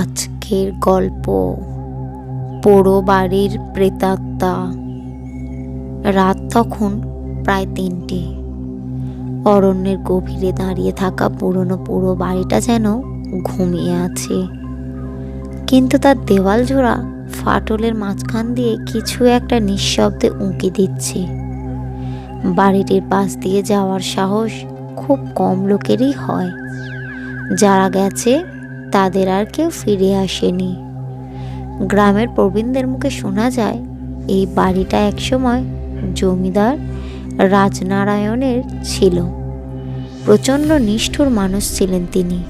আজকের গল্প। পোড়ো বাড়ির প্রেতাত্মা। রাত তখন প্রায় তিনটে। অরণ্যের গভীরে দাঁড়িয়ে থাকা পুরনো পুরো বাড়িটা যেন ঘুমিয়ে আছে। কিন্তু তার দেওয়াল জোড়া ফাটলের মাঝখান দিয়ে কিছু একটা নিঃশব্দে উঁকি দিচ্ছে। বাড়িটির পাশ দিয়ে যাওয়ার সাহস খুব কম লোকেরই হয়। যারা গেছে তাদের আর কেউ ফিরে আসেনি। গ্রামের প্রবীণদের মুখে শোনা যায়, এই বাড়িটা একসময় জমিদার রাজনারায়ণের ছিল। প্রচণ্ড নিষ্ঠুর মানুষ ছিলেন তিনি।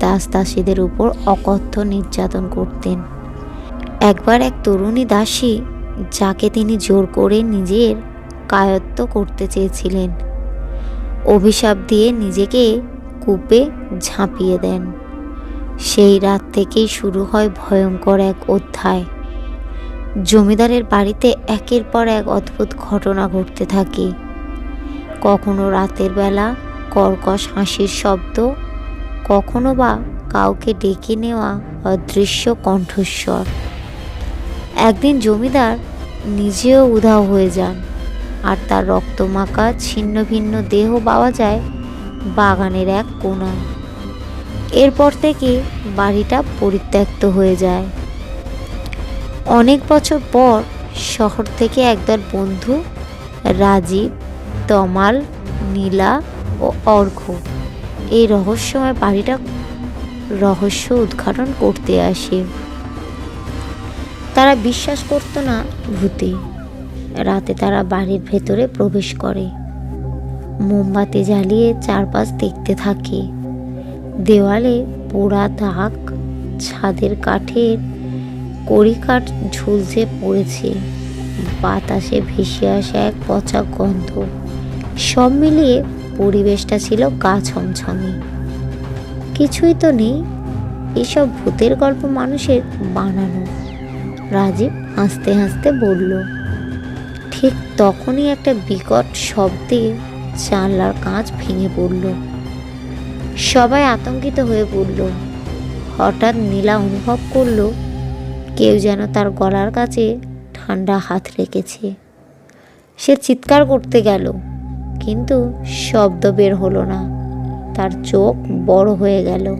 দাস দাসীদের উপর অকথ্য নির্যাতন করতেন। একবার এক তরুণী দাসী, যাকে তিনি জোর করে নিজের কায়ত্ত করতে চেয়েছিলেন, অভিশাপ দিয়ে নিজেকে কূপে ঝাঁপিয়ে দেন। সেই রাত থেকেই শুরু হয় ভয়ঙ্কর এক অধ্যায়। জমিদারের বাড়িতে একের পর এক অদ্ভুত ঘটনা ঘটতে থাকে। কখনো রাতের বেলা কর্কশ হাসির শব্দ, কখনো বা কাউকে ডেকে নেওয়া অদৃশ্য কণ্ঠস্বর। একদিন জমিদার নিজেও উধাও হয়ে যান আর তার রক্তমাখা ছিন্ন ভিন্ন দেহ পাওয়া যায় বাগানের এক কোণায়। এরপর থেকে বাড়িটা পরিত্যক্ত হয়ে যায়। অনেক বছর পর শহর থেকে একদল বন্ধু, রাজীব, তমাল, নীলা ও অর্ঘ এই রহস্যময় বাড়িটা রহস্য উদ্ঘাটন করতে আসে। তারা বিশ্বাস করতো না ভূতে। রাতে তারা বাড়ির ভেতরে প্রবেশ করে। মোমবাতি জ্বালিয়ে চারপাশ দেখতে থাকে। দেওয়ালে পোড়া দাগ ছাদের কাঠের কড়িকাঠ ঝুলছে পড়েছে। বাতাসে ভেসে আসা এক পচা গন্ধ। সব মিলিয়ে পরিবেশটা ছিল গা ছমছমে। কিছুই তো নেই। এসব ভূতের গল্প মানুষের বানানো। রাজীব হাসতে হাসতে বলল, ঠিক তখনই একটা বিকট শব্দে জানলার কাঁচ ভেঙে পড়ল। সবাই আতঙ্কিত হয়ে পড়ল হঠাৎ নীলা অনুভব করল, কেউ যেন তার গলার কাছে ঠান্ডা হাত রেখেছে। সে চিৎকার করতে গেল, কিন্তু শব্দ বের হলো না। তার চোখ বড় হয়ে গেল।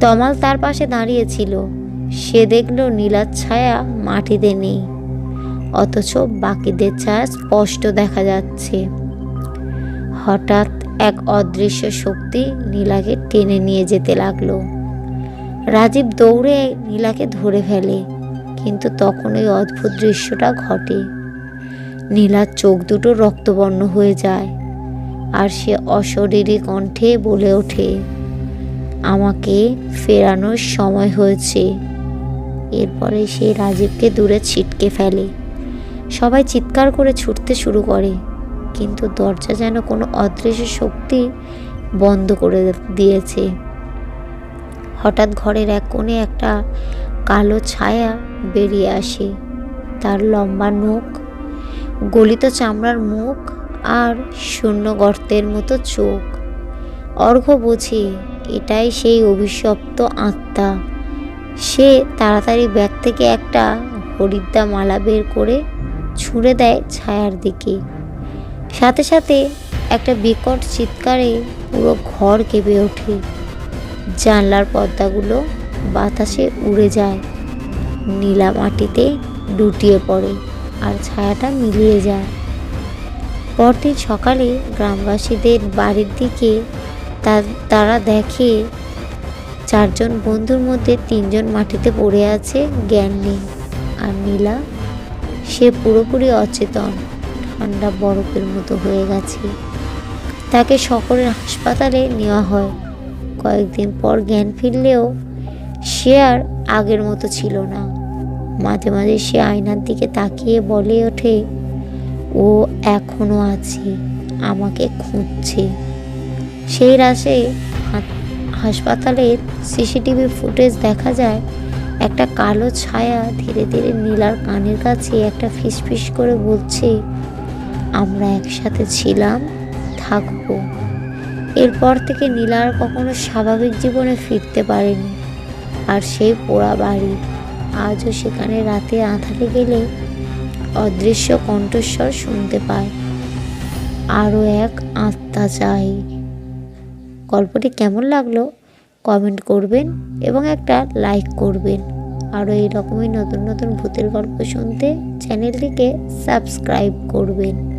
তমাল তার পাশে দাঁড়িয়েছিল সে দেখল নীলার ছায়া মাটিতে নেই, অথচ বাকিদের ছায়া স্পষ্ট দেখা যাচ্ছে। হঠাৎ এক অদৃশ্য শক্তি নীলাকে টেনে নিয়ে যেতে লাগল। রাজীব দৌড়ে নীলাকে ধরে ফেলে, কিন্তু তখন ওই অদ্ভুত দৃশ্যটা ঘটে। নীলার চোখ দুটো রক্তবর্ণ হয়ে যায়, আর সে অশরীরী কণ্ঠে বলে ওঠে, আমাকে ফেরানোর সময় হয়েছে। এরপরে সে রাজীবকে দূরে ছিটকে ফেলে। সবাই চিৎকার করে ছুটতে শুরু করে। কিন্তু দরজা যেন কোনো অদৃশ্য শক্তি বন্ধ করে দিয়েছে। হঠাৎ ঘরের এক কোণে একটা কালো ছায়া বেরিয়ে আসে। তার লম্বা নখ, গলিত চামড়ার মুখ আর শূন্য গর্তের মতো চোখ। অর্ঘ বোঝে, এটাই সেই অভিশপ্ত আত্মা। সে তাড়াতাড়ি ব্যাগ থেকে একটা হরিদ্রা মালা বের করে ছুঁড়ে দেয় ছায়ার দিকে। সাথে সাথে একটা বিকট চিৎকারে পুরো ঘর কেঁপে ওঠে। জানলার পর্দাগুলো বাতাসে উড়ে যায়। নীলা মাটিতে লুটিয়ে পড়ে আর ছায়াটা মিলিয়ে যায়। পরদিন সকালে গ্রামবাসীদের বাড়ির দিকে তারা দেখে চারজন বন্ধুর মধ্যে তিনজন মাটিতে পড়ে আছে, জ্ঞান নেই। আর নীলা, সে পুরোপুরি অচেতন। ঠান্ডা বরফের মতো হয়ে গেছে। তাকে সকলের হাসপাতালে নেওয়া হয়। কয়েকদিন পর জ্ঞান ফিরলেও সে আর আগের মতো ছিল না। মাঝে মাঝে সে আয়নার দিকে তাকিয়ে বলে ওঠে, ও এখনও আছে, আমাকে খুঁজছে। সেই রাশে হাসপাতালের সিসিটিভি ফুটেজ দেখা যায়, একটা কালো ছায়া ধীরে ধীরে নীলার কানের কাছে একটা ফিসফিস করে বলছে আমরা একসাথে ছিলাম, থাকব। এরপর থেকে নীলার কখনো স্বাভাবিক জীবনে ফিরতে পারেনি। আর সেই পোড়া বাড়ি আজও সেখানে রাতে আঁধারে গেলে অদৃশ্য কণ্ঠস্বর শুনতে পায়। আরও এক আত্মা চাই। গল্পটি কেমন লাগল কমেন্ট করবেন এবং একটা লাইক করবেন। আরও এই রকমই নতুন নতুন ভূতের গল্প শুনতে চ্যানেলটিকে সাবস্ক্রাইব করবেন।